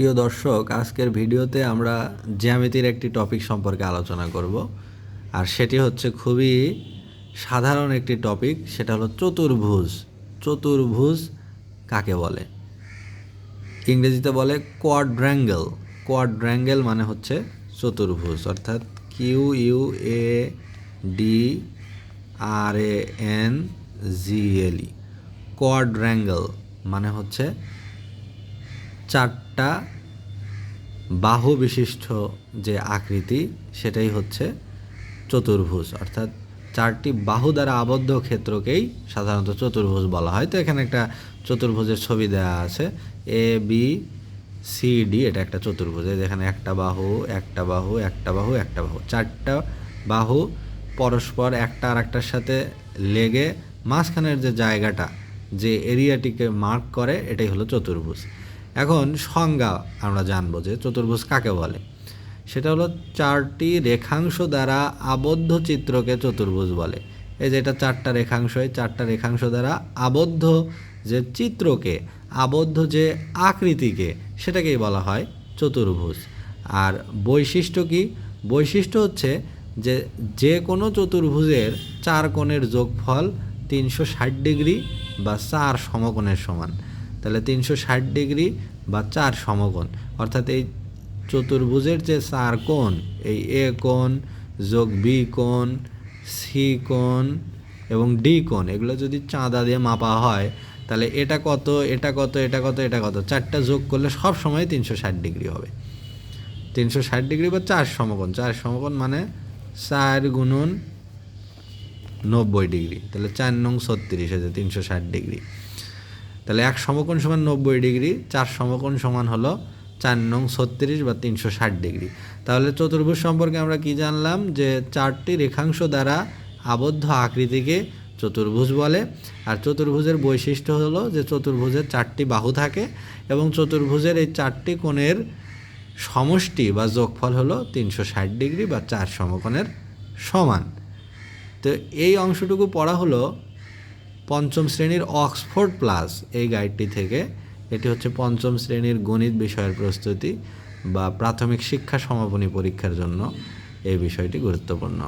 প্রিয় দর্শক, আজকের ভিডিওতে আমরা জ্যামিতির একটি টপিক সম্পর্কে আলোচনা করব। আর সেটি হচ্ছে খুবই সাধারণ একটি টপিক, সেটা হলো চতুর্ভুজ। চতুর্ভুজ কাকে বলে? ইংরেজিতে বলে কোয়াড্র্যাঙ্গেল কোয়াড্র্যাঙ্গেল মানে হচ্ছে চতুর্ভুজ, অর্থাৎ Q U A D R A N G L E quadrangle মানে হচ্ছে চারটা বাহু বিশিষ্ট যে আকৃতি, সেটাই হচ্ছে চতুর্ভুজ। অর্থাৎ চারটি বাহু দ্বারা আবদ্ধ ক্ষেত্রকেই সাধারণত চতুর্ভুজ বলা হয়। তো এখানে একটা চতুর্ভুজের ছবি দেওয়া আছে। এ বি সি ডি এটা একটা চতুর্ভুজ। যেখানে একটা বাহু একটা বাহু একটা বাহু একটা বাহু। চারটা বাহু পরস্পর একটা আর একটার সাথে লেগে মাঝখানের যে জায়গাটা যে এরিয়াটিকে মার্ক করে, এটাই হলো চতুর্ভুজ। এখন সংজ্ঞা আমরা জানব যে চতুর্ভুজ কাকে বলে? সেটা হলো চারটি রেখাংশ দ্বারা আবদ্ধ চিত্রকে চতুর্ভুজ বলে। এই যে এটা চারটা রেখাংশ, এই চারটা রেখাংশ দ্বারা আবদ্ধ যে চিত্রকে, আবদ্ধ যে আকৃতিকে, সেটাকেই বলা হয় চতুর্ভুজ। আর বৈশিষ্ট্য কি? বৈশিষ্ট্য হচ্ছে যে যে কোনো চতুর্ভুজের চার কোণের যোগফল তিনশো ষাট ডিগ্রি বা চার সমকোণের সমান। তাহলে তিনশো ষাট ডিগ্রি বা চার সমকোণ। অর্থাৎ এই চতুর্ভুজের যে চার কোণ, এই এ কোণ যোগ বি কোণ, সি কোণ এবং ডি কোণ, এগুলো যদি চাঁদা দিয়ে মাপা হয়, তাহলে এটা কত এটা কত এটা কত এটা কত, চারটা যোগ করলে সব সময় তিনশো ষাট ডিগ্রি হবে। তিনশো ষাট ডিগ্রি বা চার সমকোণ চার সমকোণ মানে চার গুণন নব্বই ডিগ্রি, তাহলে চার নং ছত্রিশ হয়েছে তিনশো ষাট ডিগ্রি। তাহলে এক সমকোণ সমান নব্বই ডিগ্রি, চার সমকোণ সমান হলো চার নং ছত্রিশ বা তিনশো ষাট ডিগ্রি। তাহলে চতুর্ভুজ সম্পর্কে আমরা কি জানলাম? যে চারটি রেখাংশ দ্বারা আবদ্ধ আকৃতিকে চতুর্ভুজ বলে, আর চতুর্ভুজের বৈশিষ্ট্য হলো যে চতুর্ভুজের চারটি বাহু থাকে এবং চতুর্ভুজের এই চারটি কোণের সমষ্টি বা যোগফল হলো তিনশো ষাট ডিগ্রি বা চার সমকোণের সমান। তো এই অংশটুকু পড়া হলো পঞ্চম শ্রেণির অক্সফোর্ড প্লাস এই গাইডটি থেকে এটি হচ্ছে পঞ্চম শ্রেণির গণিত বিষয়ের প্রস্তুতি বা প্রাথমিক শিক্ষা সমাপনী পরীক্ষার জন্য এই বিষয়টি গুরুত্বপূর্ণ।